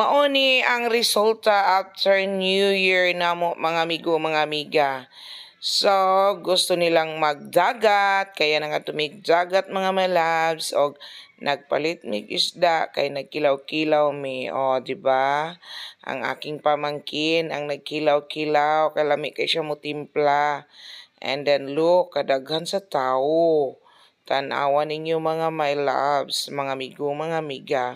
Maoni ang resulta after New Year na mo mga amigo, mga amiga. So, gusto nilang magdagat, kaya na nga tumigdagat mga malabs, o nagpalit mig isda, kay nagkilaw-kilaw mi, o, di ba? Ang aking pamangkin, ang nagkilaw-kilaw, kay lami kay siya mo timpla. And then, look, kadaghan sa tao. Tanawa ninyo mga my loves, mga amigo, mga amiga.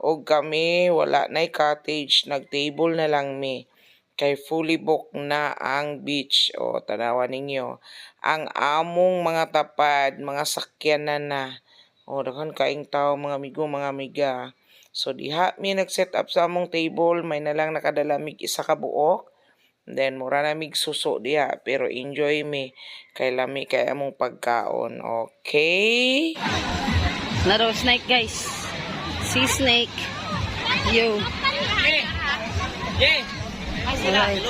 O kami, wala na cottage, nag-table na lang mi. Kay fully book na ang beach. O, tanawa ninyo. Ang among mga tapad, mga sakyan na. O, daghan kaing tao, mga amigo, mga amiga. So, diha mi nag-set up sa among table, may nalang nakadalamig isa ka buok. Then, mura na mig suso diha, pero enjoy mi. Kay lami kay among pagkaon. Okay? Naro snake guys. Sea snake. Yo. Alright.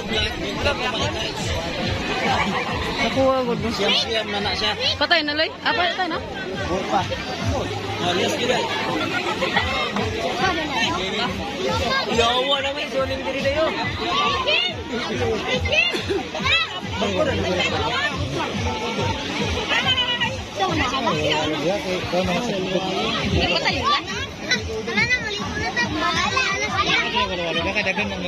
Nakuha ko doon siya. Siyam na na siya. Patay na loy. Ah, patay na. Bupa. Alis. Yawa na may suling diri dayo. Nakadagan ng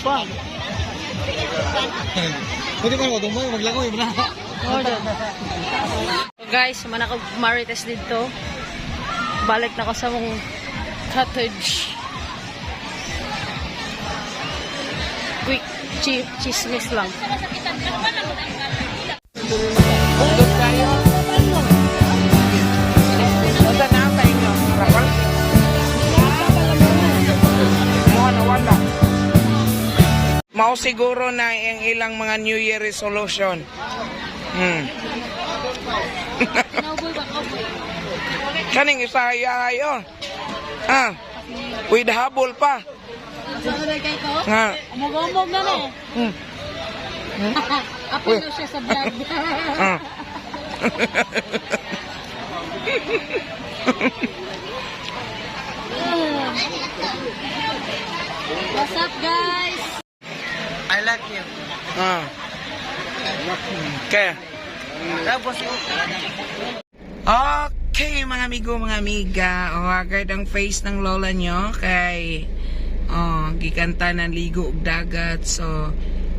pa. Pwede ka na mo maglangoy mo na. Order. So guys, man ako marites dito. Balik na ko sa mong cottage. Quick chi chismis lang. Undot siguro na ang ilang mga New Year resolution. Hmm. Kaning isa ayo. Ah. With habol pa. Ha. Umog-umog na na Hmm. Apo Uy. na siya sa vlog. Ah. What's up guys? I like you. Ah. Kaya. Tapos yung Okay, mga amigo, mga amiga. O, agad ang face ng lola nyo kay oh, gikanta ng ligo ug dagat. So,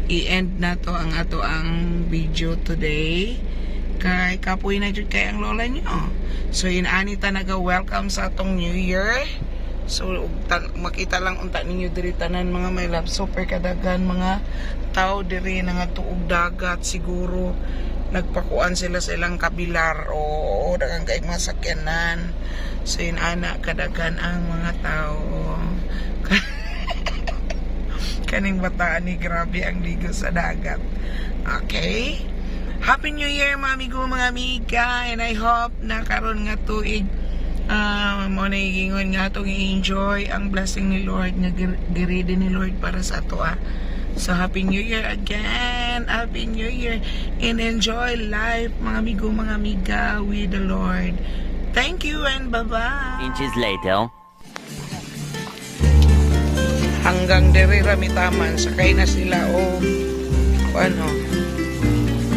i-end na to ang ato ang video today. Kay kapoy na jud kay ang lola nyo. So, inani ta naga welcome sa atong New Year. So, makita lang unta ninyo diri tanan mga may love. Super kadagan mga tao diri nga tuog dagat siguro nagpakuan sila sa ilang kabilar o dagang kay mga sakyanan. So, yun ana kadagan ang mga tao. Kaning bataan ni grabe ang ligo sa dagat. Okay? Happy New Year, mga amigo, mga amiga. And I hope na karon nga tuig uh, mo na igingon nga itong i-enjoy ang blessing ni Lord nga gir- giridi ni Lord para sa ato ah. So Happy New Year again. Happy New Year. And enjoy life, mga amigo, mga amiga with the Lord. Thank you and bye-bye. Inches later. hanggang dere ramitaman sakay na sila o ano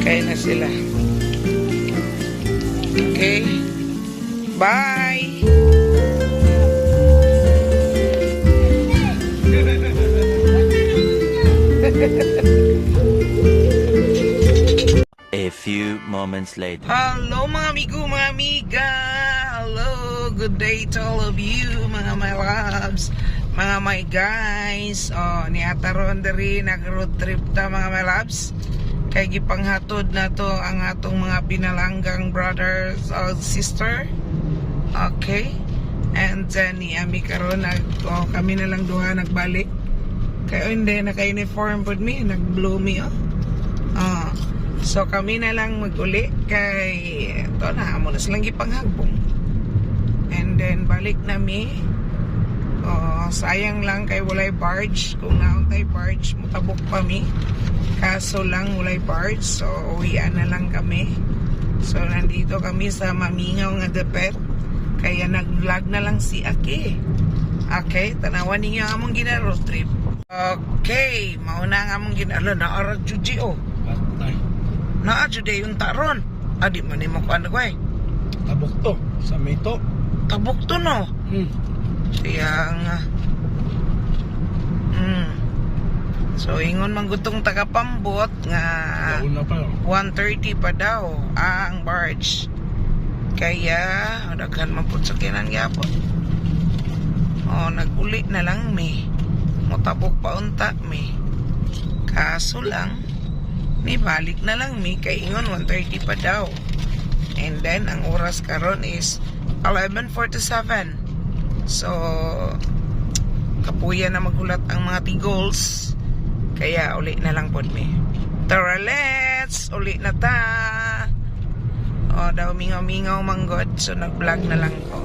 sakay na sila okay bye moments later. Hello mga amigo, mga amiga. Hello, good day to all of you, mga my loves, mga my guys. Oh, ni Ataron diri nag-road trip ta mga my loves. Kay gipanghatod na to ang atong mga binalanggang brothers or sister. Okay. And then ni Ami karon nag oh, kami na lang duha nagbalik. Kay oh, hindi naka-uniform pud mi, nag-blue mi oh. Ah. So kami na lang maguli kay to na amo na silang gipanghagpong. And then balik na mi. Oh, sayang lang kay walay barge. Kung nauntay barge, mutabok pa mi. Kaso lang walay barge, so uwian na lang kami. So nandito kami sa Mamingaw nga depet. Kaya nag-vlog na lang si Ake. Okay, tanawan ninyo among gina road trip. Okay, mauna nga among gina. Ala, naarag juji oh. Naa jude yung taron. Adi man ni mo kuan ko eh. Tabok to. Sa may to. Tabok to no. Hmm. Kaya nga. Mm. So, ingon man gutong tagapambot nga pa. oh. 1.30 pa daw ang barge. Kaya, daghan man po sa kinan gyapon. Oh, naguli na lang mi. Mutabok pa unta mi. Kaso lang, ni balik na lang mi kay ingon 1.30 pa daw. And then, ang oras karon is 11.47. So, kapuya na magulat ang mga tigols. Kaya, uli na lang po mi. Tara, let's! Uli na ta! O, daw mingaw-mingaw manggod. So, nag-vlog na lang ko.